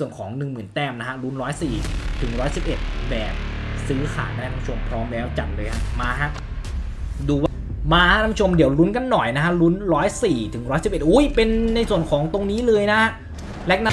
ส่วนของ 10,000 แต้มนะฮะลุ้น104 ถึง 111 แบบซื้อขายได้ท่านผู้ชมพร้อมแล้วจัดเลยฮะมาฮะดูว่ามาฮะท่านผู้ชมเดี๋ยวลุ้นกันหน่อยนะฮะลุ้น 104 ถึง 111 อุ้ยเป็นในส่วนของตรงนี้เลยนะฮะแลกนะ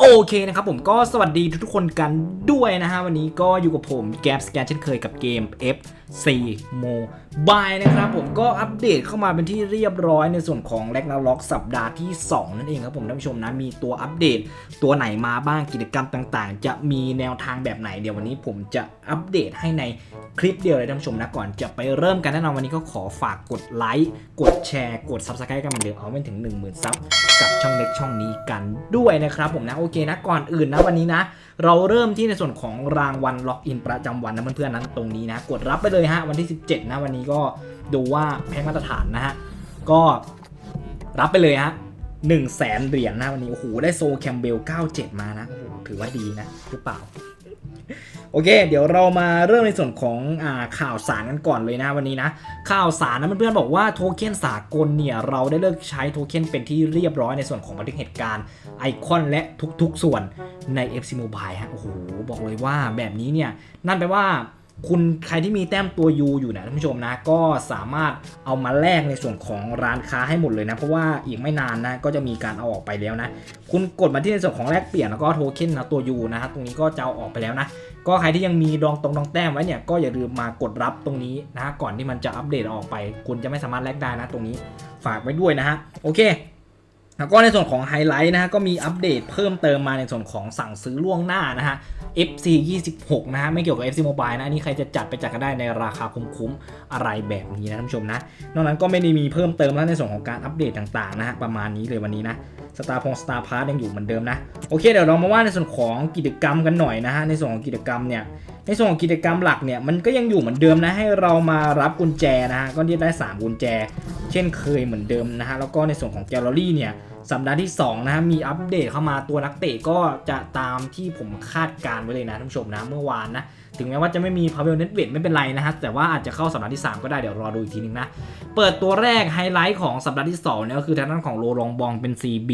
โอเคนะครับผมก็สวัสดีทุกๆคนกันด้วยนะฮะวันนี้ก็อยู่กับผมแกมสแกนเช่นเคยกับเกม FC Mobile นะครับผมก็อัปเดตเข้ามาเป็นที่เรียบร้อยในส่วนของแลกนาล็อกสัปดาห์ที่ 2 นั่นเองครับผมท่านผู้ชมนะมีตัวอัปเดต ตัวไหนมาบ้างกิจกรรมต่างๆ จะมีแนวทางแบบไหนเดี๋ยววันนี้ผมจะอัปเดตให้ในคลิปเดียวเลยท่านผู้ชมนะก่อนจะไปเริ่มกันแน่นอนวันนี้ก็ขอฝากกดไลค์กดแชร์กด Subscribe กันเหมือนเดิมเอาไม่ถึง 10,000ซับกับช่องเล็กช่องนี้กันด้วยนะครับผมนะโอเคนะ ก่อนอื่นนะวันนี้นะ เราเริ่มที่ในส่วนของรางวัลล็อกอินประจำวันนะเพื่อนๆนั้นตรงนี้นะ กดรับไปเลยฮะวันที่ 17 นะวันนี้ก็ดูว่าแพ็คมาตรฐานนะฮะก็รับไปเลยฮะ1 0 0 0 0แสนเหรียญนะวันนี้โอ้โหได้โซแคมเบล 97 มานะโอ้โหถือว่าดีนะหรือเปล่า โอเค เดี๋ยวเรามาเริ่มในส่วนของอ่าข่าวสารกันก่อนเลยนะวันนี้นะ ข่าวสารนะเพื่อนๆบอกว่าโทเค็นสากลเนี่ยเราได้เลิกใช้โทเค็นเป็นที่เรียบร้อยในส่วนของบันทึกเหตุการณ์ไอคอนและทุกๆส่วนใน FC Mobile ฮะโอ้โหบอกเลยว่าแบบนี้เนี่ยนั่นแปลว่า คุณใครที่มีแต้มตัว U อยู่นะท่านผู้ชมนะ ก็สามารถเอามาแลกในส่วนของร้านค้าให้หมดเลยนะ เพราะว่าอีกไม่นานนะ ก็จะมีการเอาออกไปแล้วนะ คุณกดมาที่ในส่วนของแลกเปลี่ยนแล้วก็โทเค็นนะตัว U นะฮะตรงนี้ก็จะเอาออกไปแล้วนะ ก็ใครที่ยังมีดองตรงดองแต้มไว้เนี่ยก็อย่าลืมมากดรับตรงนี้นะฮะก่อนที่มันจะอัปเดตออกไป คุณจะไม่สามารถแลกได้นะตรงนี้ฝากไว้ด้วยนะฮะโอเค แล้วก็ในส่วนของไฮไลท์นะฮะก็มีอัปเดตเพิ่มเติมมาในส่วนของสั่งซื้อล่วงหน้านะฮะ FC 26 นะฮะ ไม่เกี่ยวกับ FC Mobile นะ นี่ใครจะจัดไปจัดกันได้ในราคาคุ้มๆอะไรแบบนี้นะท่านผู้ชมนะ นอกนั้นก็ไม่ได้มีเพิ่มเติมแล้วในส่วนของการอัปเดตต่างๆนะฮะ ประมาณนี้เลยวันนี้นะ สตาร์พงสตาร์พาร์ยังอยู่เหมือนเดิมนะโอเคเดี๋ยวเรามาว่าในส่วนของกิจกรรมกันหน่อยนะฮะในส่วนของกิจกรรมเนี่ยในส่วนของกิจกรรมหลักเนี่ยมันก็ยังอยู่เหมือนเดิมนะให้เรามารับกุญแจนะฮะก็เรียกได้ 3 กุญแจ เช่นเคยเหมือนเดิมนะฮะแล้วก็ในส่วนของแกลเลอรี่เนี่ยสัปดาห์ที่2นะฮะมีอัปเดตเข้ามาตัวนักเตะก็จะตามที่ผมคาดการไว้เลยนะท่านผู้ชมนะเมื่อวานนะ ถึงแม้ว่าจะไม่มีพาเวลเน็ตเวทไม่เป็นไรนะฮะ แต่ว่าอาจจะเข้าสัปดาห์ที่ 3 ก็ได้ เดี๋ยวรอดูอีกทีนึงนะ เปิดตัวแรกไฮไลท์ของสัปดาห์ที่2เนี่ยก็คือทางด้านของโรลองบองเป็น CB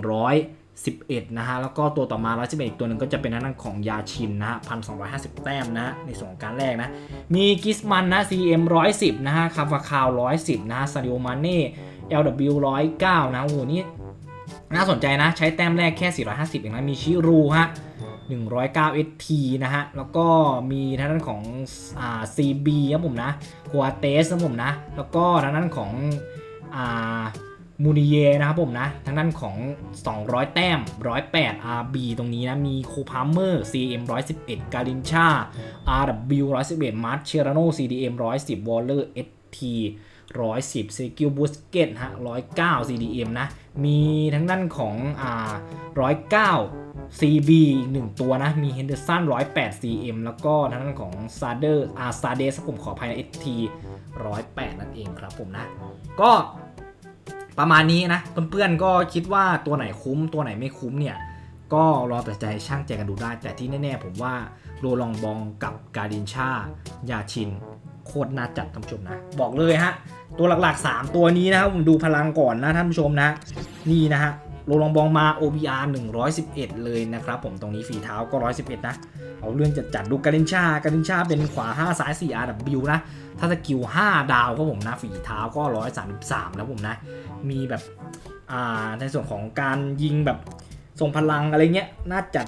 111 นะฮะ แล้วก็ตัวต่อมา 111 อีกตัวหนึ่งก็จะเป็นทางด้านของยาชินนะฮะ 1,250 แต้มนะฮะ ในส่วนของการแรกนะ มีกิสมันนะ CM 110 นะฮะ คาฟาคาว 110 นะฮะซาดิโอมาเน่ LW 109 นะ โอ้โห นี่น่าสนใจนะ ใช้แต้มแรกแค่ 450 เองนะ มีชิรูฮะ 109 ST นะฮะ แล้วก็มีทางด้านของอ่า CB ครับผมนะคัวเตสครับผมนะ แล้วก็ทางด้านของอ่ามูนิเยนะครับผมนะ ทางด้านของ 200 แต้ม 108 RB ตรงนี้นะ มีโคพาเมอร์ CM 111 กาลินชา RW 111 มาร์ชเชราโน CDM 110 วอลเลอร์ ST 110 s k i l l b o o s k e t ฮะ 109 CDM นะ มีทั้งด้านของอ่า109 CB อีกหนึ่งตัวนะ มี Henderson 108 CM แล้วก็ทางด้านของ s a d e r อ่า s a d e s ผมขออภัยนะ ST 108 นั่นเองครับผมนะ ก็ประมาณนี้นะ เพื่อนๆก็คิดว่าตัวไหนคุ้มตัวไหนไม่คุ้มเนี่ย ก็รอแต่ใจช่างใจกันดูได้ แต่ที่แน่ๆผมว่า โรลองบองกับการดินชายาชิน โคตรน่าจัดท่านผู้ชมนะ บอกเลยฮะ ตัวหลักๆ 3 ตัวนี้นะครับผมดูพลังก่อนนะท่านผู้ชมนะ นี่นะฮะโรลองบองมา OBR 111 เลยนะครับผมตรงนี้ฝีเท้าก็ 111 นะ เอาเรื่องจัดจัดดูการินชาการินชาเป็นขวา 5 ซ้าย 4 RW นะ ถ้าสกิล 5 ดาวก็ผมนะ ฝีเท้าก็ 133 แล้วผมนะ มีแบบในส่วนของการยิงแบบทรงพลังอะไรเงี้ย น่าจัด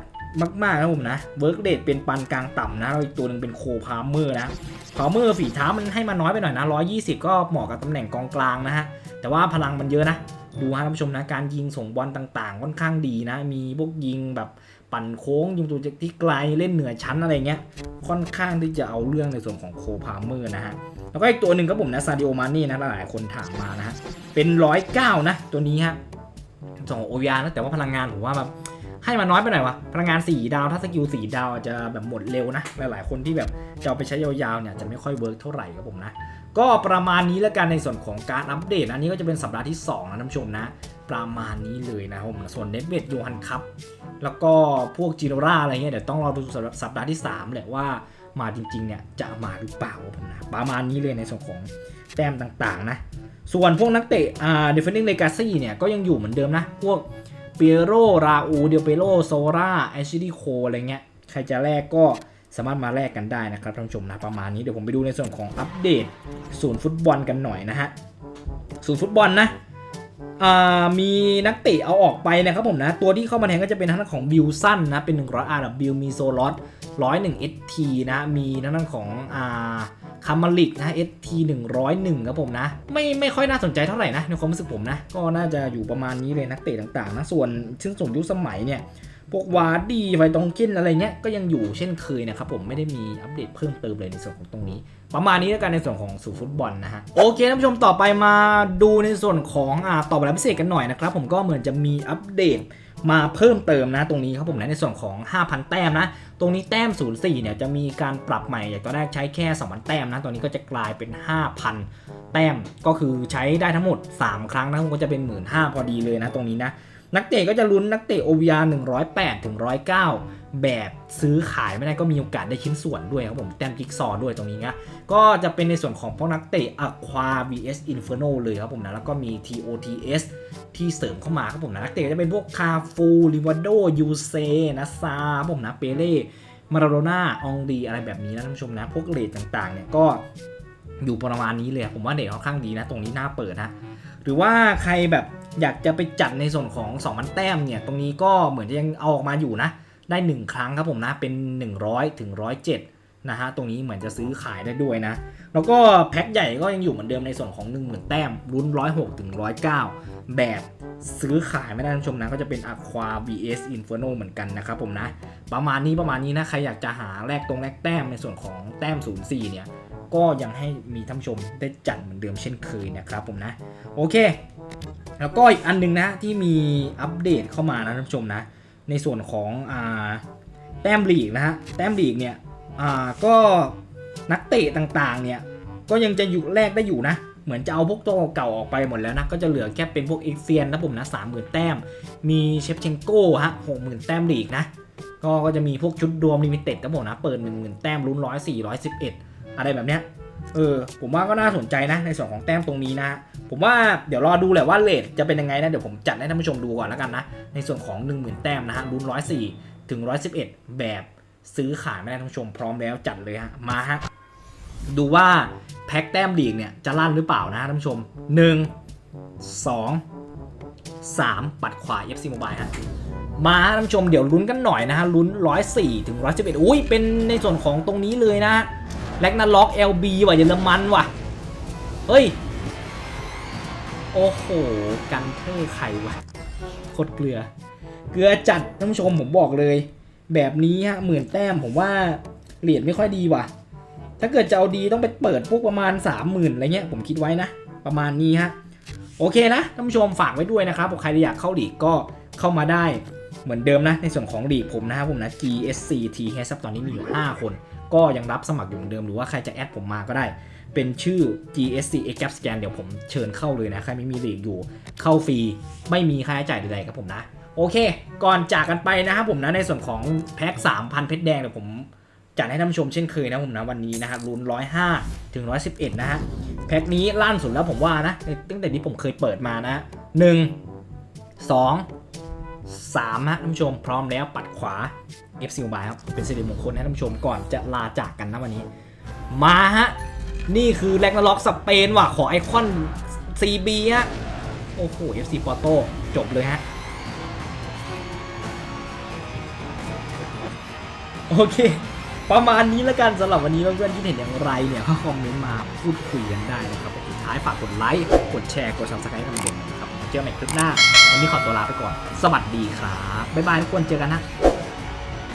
มากๆนะผมนะเวิร์กเดทเป็นปันกลางต่ำนะแล้วอีกตัวหนึ่งเป็นโคพาเมอร์นะพาเมอร์ฝีเท้ามันให้มาน้อยไปหน่อยนะ120 ก็เหมาะกับตำแหน่งกองกลางนะฮะแต่ว่าพลังมันเยอะนะดูฮะท่านผู้ชมนะการยิงส่งบอลต่างๆ ค่อนข้างดีนะ มีพวกยิงแบบปั่นโค้งยิงตัวจากที่ไกลเล่นเหนือชั้นอะไรเงี้ยค่อนข้างที่จะเอาเรื่องในส่วนของโคพาเมอร์นะฮะแล้วก็อีกตัวหนึ่งก็ผมนะซาดิโอมานี่นะหลายๆคนถามมานะฮะเป็นร้อยเก้านะ ตัวนี้ฮะ ส่งโอยานะแต่ว่าพลังงานผมว่าแบบให้มาน้อยไปหน่อยวะพลังงาน 4 ดาวถ้าสกิล4ดาวอาจจะแบบหมดเร็วนะ หลายๆ คนที่แบบจะเอาไปใช้ยาวๆเนี่ยจะไม่ค่อยเวิร์กเท่าไหร่ครับผมนะ ก็ประมาณนี้แล้วกันในส่วนของการอัปเดตอันนี้ก็จะเป็นสัปดาห์ที่ 2 นะท่านผู้ชมนะ ประมาณนี้เลยนะผมส่วนเน็ตเวดโยฮันคัพแล้วก็พวกจิโนราอะไรเงี้ยเดี๋ยวต้องรอดูสัปดาห์ที่ 3 แหละว่ามาจริงๆเนี่ยจะมาหรือเปล่าครับผมนะประมาณนี้เลยในส่วนของแต้มต่างๆนะ ส่วนพวกนักเตะอ่า defending legacy เนี่ยก็ยังอยู่เหมือนเดิมนะ พวกเปียโรราอูเดเปโรโซราแอชลีโคอะไรเงี้ย ใครจะแลกก็สามารถมาแลกกันได้นะครับท่านผู้ชมนะประมาณนี้เดี๋ยวผมไปดูในส่วนของอัปเดตศูนย์ฟุตบอลกันหน่อยนะฮะศูนย์ฟุตบอลนะมีนักเตะเอาออกไปนะครับผมนะ ตัวที่เข้ามาแทนก็จะเป็นทางด้านของบิลสันนะ เป็น 100 RW มีโซลอต101 ST นะ มีทางด้านของอ่า คามาลิกนะ ST 101ครับผมนะ ไม่ไม่ค่อยน่าสนใจเท่าไหร่นะในความรู้สึกผมนะ ก็น่าจะอยู่ประมาณนี้เลยนักเตะต่างๆนะส่วนชิ้นส่วนยุคสมัยเนี่ยพวกวาร์ดีไฟตองกินอะไรเงี้ยก็ยังอยู่เช่นเคยนะครับผมไม่ได้มีอัปเดตเพิ่มเติมเลยในส่วนของตรงนี้ ประมาณนี้แล้วกันในส่วนของสู่ฟุตบอลนะฮะโอเคท่านผู้ชมต่อไปมาดูในส่วนของอ่าต่อไปแล้วพิเศษกันหน่อยนะครับผมก็เหมือนจะมีอัปเดต มาเพิ่มเติมนะตรงนี้ครับผมนะในส่วนของ 5,000 แต้มนะ ตรงนี้แต้ม 04 เนี่ยจะมีการปรับใหม่จากตอนแรกใช้แค่ 2,000 แต้มนะตอนนี้ก็จะกลายเป็น 5,000 แต้มก็คือใช้ได้ทั้งหมด 3 ครั้งนะก็จะเป็น 15,000พอดีเลยนะตรงนี้นะ นักเตะก็จะลุ้นนักเตะ OVR 108ถึง109 แบบซื้อขายไม่ได้ก็มีโอกาสได้ชิ้นส่วนด้วยครับผมแต้มจิ๊กซอว์ด้วยตรงนี้นะก็จะเป็นในส่วนของพวกนักเตะ Aqua vs Inferno เลยครับผมนะแล้วก็มี TOTS ที่เสริมเข้ามาครับผมนะนักเตะจะเป็นพวกคาฟูลิวาโดยูเซนะซาครับผมนะเปเล่มาราโดน่าองดีอะไรแบบนี้นะท่านผู้ชมนะพวกเลทต่างๆเนี่ยก็อยู่ประมาณนี้เลยผมว่าเด็กค่อนข้างดีนะ ตรงนี้น่าเปิดนะ หรือว่าใครแบบอยากจะไปจัดในส่วนของ2,000แต้มเนี่ย ตรงนี้ก็เหมือนจะยังเอาออกมาอยู่นะ ได้ 1 ครั้งครับผมนะ เป็น 100ถึง107 นะฮะ ตรงนี้เหมือนจะซื้อขายได้ด้วยนะ แล้วก็แพ็คใหญ่ก็ยังอยู่เหมือนเดิมในส่วนของ 10,000 แต้มรุ่น106ถึง109 แบบซื้อขายไม่ได้ท่านชมนะ ก็จะเป็น Aqua vs Inferno เหมือนกันนะครับผมนะ ประมาณนี้ประมาณนี้นะ ใครอยากจะหาแลกตรงแลกแต้มในส่วนของแต้ม 04 เนี่ย ก็ยังให้มีท่านชมได้จัดเหมือนเดิมเช่นเคยนะครับผมนะ โอเค แล้วก็อีกอันหนึงนะที่มีอัปเดตเข้ามานะท่านชมนะ ในส่วนของอ่าแต้มลีกนะฮะแต้มลีกเนี่ยอ่าก็นักเตะต่างๆเนี่ยก็ยังจะอยู่แรกได้อยู่นะเหมือนจะเอาพวกตัวเก่าออกไปหมดแล้วนะ ก็จะเหลือแค่เป็นพวกเอ็กเซียนนะผมนะสามหมื่นแต้ม มีเชฟเชนโก้ฮะหกหมื่นแต้มลีกนะ ก็ก็จะมีพวกชุดรวมลิมิเต็ดครับผมนะ เปิดหนึ่งหมื่นแต้มลุ้นร้อยสี่ร้อยสิบเอ็ด อะไรแบบเนี้ยเออผมว่าก็น่าสนใจนะในส่วนของแต้มตรงนี้นะผมว่าเดี๋ยวรอดูแหละว่าเลทจะเป็นยังไงนะเดี๋ยวผมจัดให้ท่านผู้ชมดูก่อนแล้วกันนะในส่วนของ 10,000 แต้มนะฮะลุ้น104 ถึง 111 แบบซื้อขายไม่ได้ท่านผู้ชมพร้อมแล้วจัดเลยฮะมาฮะดูว่าแพ็คแต้มลีกเนี่ยจะลั่นหรือเปล่านะท่านผู้ชม 1 2 3 ปัดขวา FC Mobile ฮะมาฮะท่านผู้ชมเดี๋ยวลุ้นกันหน่อยนะฮะลุ้น 104 ถึง 111 อุ้ยเป็นในส่วนของตรงนี้เลยนะ แลกนาล็อก LB ว่ะเยอรมันว่ะ เฮ้ย โอ้โห กันเทอร์ไข่ว่ะโคตรเกลือ เกลือจัดท่านผู้ชมผมบอกเลย แบบนี้ฮะหมื่นแต้มผมว่าเหรียญไม่ค่อยดีว่ะ ถ้าเกิดจะเอาดีต้องไปเปิดพวกประมาณ 30,000อะไรเงี้ยผมคิดไว้นะ ประมาณนี้ฮะโอเคนะท่านผู้ชมฝากไว้ด้วยนะครับใครอยากเข้าลีกก็เข้ามาได้เหมือนเดิมนะ ในส่วนของลีกผมนะครับผมนะ GSC T h ตอนนี้มีอยู่ 5 คน ก็ยังรับสมัครอยู่เหมือนเดิมหรือว่าใครจะแอดผมมาก็ได้ เป็นชื่อ GSC X Cap Scan เดี๋ยวผมเชิญเข้าเลยนะ ใครไม่มีลีกอยู่เข้าฟรี ไม่มีค่าใช้จ่ายใดๆครับผมนะ โอเค ก่อนจากกันไปนะครับผมนะในส่วนของแพ็ค3,000 เพชรแดงเดี๋ยวผมจัดให้ท่านผู้ชมเช่นเคยนะผมนะวันนี้นะครับรุ่น105 ถึง 111 นะฮะแพ็คนี้ล่านสุดแล้วผมว่านะตั้งแต่ที่ผมเคยเปิดมานะ 1 2 3ฮะท่านผู้ชมพร้อมแล้วปัดขวา FC u b ครับเป็นสิริมงคลให้ท่านผู้ชมก่อนจะลาจากกันนะวันนี้ มาฮะ นี่คือแลกนาล็อกสเปนว่ะขอไอคอน CB ฮะ โอ้โห FC Porto จบเลยฮะ โอเค ประมาณนี้แล้วกันสำหรับวันนี้เพื่อนๆที่เห็นอย่างไรเนี่ยก็คอมเมนต์มาพูดคุยกันได้นะครับสุดท้ายฝากกดไลค์กดแชร์กด subscribe กันด้วยนะครับผม เจอกันใหม่คลิปหน้า วันนี้ขอตัวลาไปก่อน สวัสดีครับ บ๊ายบายทุกคน เจอกันนะ